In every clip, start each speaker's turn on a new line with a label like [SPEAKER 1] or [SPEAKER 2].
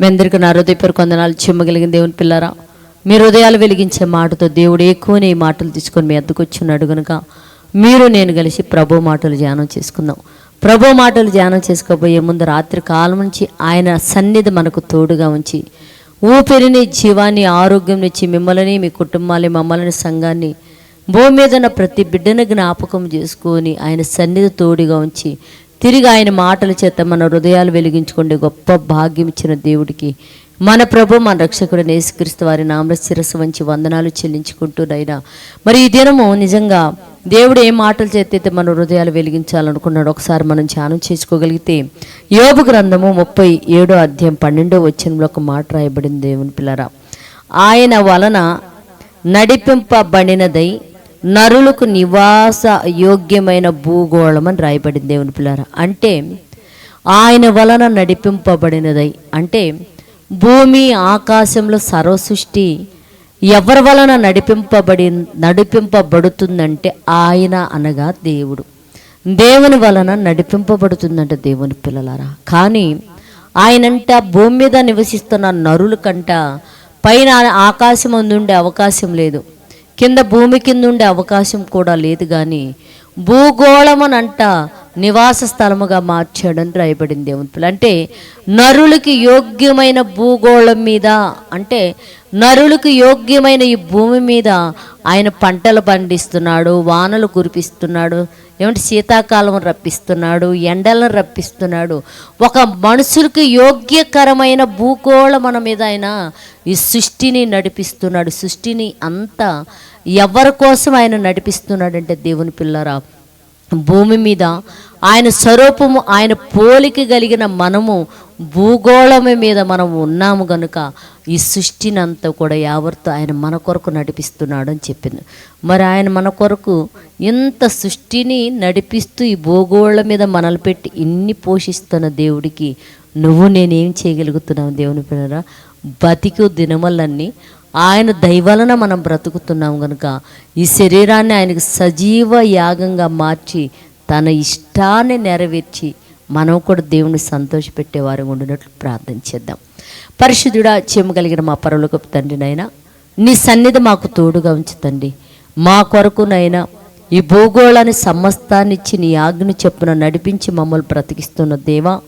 [SPEAKER 1] మీ అందరికీ నా హృదయపూర్వక కొందనాలు చిమ్మగలిగిన దేవుని పిల్లరా. మీ హృదయాలు వెలిగించే మాటతో దేవుడు ఎక్కువనే ఈ మాటలు తీసుకొని మీ అద్దకు వచ్చినాడు గనుక మీరు నేను కలిసి ప్రభు మాటలు ధ్యానం చేసుకుందాం. ప్రభు మాటలు ధ్యానం చేసుకోబోయే ముందు రాత్రి కాలం నుంచి ఆయన సన్నిధి మనకు తోడుగా ఉంచి ఊపిరిని జీవాన్ని ఆరోగ్యం ఇచ్చి మిమ్మల్ని మీ కుటుంబాన్ని మమ్మల్ని సంఘాన్ని భూమి మీద ఉన్న ప్రతి బిడ్డను జ్ఞాపకం చేసుకొని ఆయన సన్నిధి తోడుగా ఉంచి తిరిగి ఆయన మాటల చేత మన హృదయాలు వెలిగించుకుండే. గొప్ప భాగ్యం ఇచ్చిన దేవుడికి మన ప్రభు మన రక్షకుడు నేసుక్రీస్తు వారి నామ శిరస్సు వంచి వందనాలు చెల్లించుకుంటూనైనా మరి ఈ దినము నిజంగా దేవుడు ఏ మాటలు చేతైతే మన హృదయాలు వెలిగించాలనుకున్నాడు ఒకసారి మనం ధ్యానం చేసుకోగలిగితే యోగు గ్రంథము ముప్పై ఏడో అధ్యాయం పన్నెండో వచనంలో ఒక మాట రాయబడింది దేవుని పిల్లరా. ఆయన వలన నడిపింపబడినదై నరులకు నివాస యోగ్యమైన భూగోళం అని రాయబడింది దేవుని పిల్లర. అంటే ఆయన వలన నడిపింపబడినదై. అంటే భూమి ఆకాశంలో సర్వసృష్టి ఎవరి వలన నడిపింపబడి నడిపింపబడుతుందంటే ఆయన అనగా దేవుడు. దేవుని వలన నడిపింపబడుతుందంట దేవుని పిల్లలారా. కానీ ఆయనంట భూమి మీద నివసిస్తున్న నరుల కంట పైన ఆకాశం ఉండే అవకాశం లేదు. కింద భూమి కింద ఉండే అవకాశం కూడా లేదు కానీ భూగోళమనంట నివాస స్థలముగా మార్చాడని రాయబడింది దేవుని అంటే నరులకి యోగ్యమైన భూగోళం మీద అంటే నరులకు యోగ్యమైన ఈ భూమి మీద ఆయన పంటలు పండిస్తున్నాడు వానలు కురిపిస్తున్నాడు ఏమంటే శీతాకాలం రప్పిస్తున్నాడు ఎండలను రప్పిస్తున్నాడు. ఒక మనుషులకు యోగ్యకరమైన భూగోళం మన మీద ఆయన ఈ సృష్టిని నడిపిస్తున్నాడు. సృష్టిని అంతా ఎవరి కోసం ఆయన నడిపిస్తున్నాడంటే దేవుని పిల్లరా? భూమి మీద ఆయన స్వరూపము ఆయన పోలిక కలిగిన మనము భూగోళము మీద మనం ఉన్నాము గనుక ఈ సృష్టినంతా కూడా ఎవరితో ఆయన మన కొరకు నడిపిస్తున్నాడు అని చెప్పింది. మరి ఆయన మన కొరకు ఇంత సృష్టిని నడిపిస్తూ ఈ భూగోళం మీద మనల్ని పెట్టి ఇన్ని పోషిస్తున్న దేవుడికి నువ్వు నేనేం చేయగలుగుతున్నావు దేవుని పిల్లరా? బతికు దినమల్లన్నీ ఆయన దైవలన మనం బ్రతుకుతున్నాం కనుక ఈ శరీరాన్ని ఆయనకు సజీవ యాగంగా మార్చి తన ఇష్టాన్ని నెరవేర్చి మనం కూడా దేవుని సంతోషపెట్టేవారు ఉండినట్లు ప్రార్థన చేద్దాం. పరిశుద్ధుడా చెమ్మగలిగిన మా పరలోకపు తండ్రినైనా నీ సన్నిధి మాకు తోడుగా ఉంచుతండి మా కొరకునైనా ఈ భూగోళాన్ని సమస్తాన్ని ఇచ్చి నీ ఆజ్ఞ చెప్పున నడిపించి మమ్మల్ని బ్రతికిస్తున్న దేవా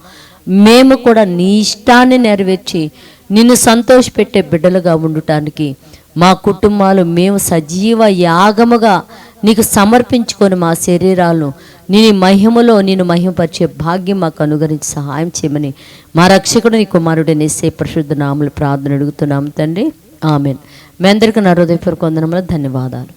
[SPEAKER 1] మేము కూడా నీ ఇష్టాన్ని నెరవేర్చి నిన్ను సంతోషపెట్టే బిడ్డలుగా ఉండటానికి మా కుటుంబాలు మేము సజీవ యాగముగా నీకు సమర్పించుకొని మా శరీరాలను నీ మహిమలో నేను మహిమపరిచే భాగ్యం మాకు అనుగరించి సహాయం చేయమని మా రక్షకుడు నీ కుమారుడు నేసే పరిశుద్ధ నాములు ప్రార్థన అడుగుతున్నాము తండ్రి. ఆమెన్. మీ అందరికీ నా హృదయపూర్వక వందనములు ధన్యవాదాలు.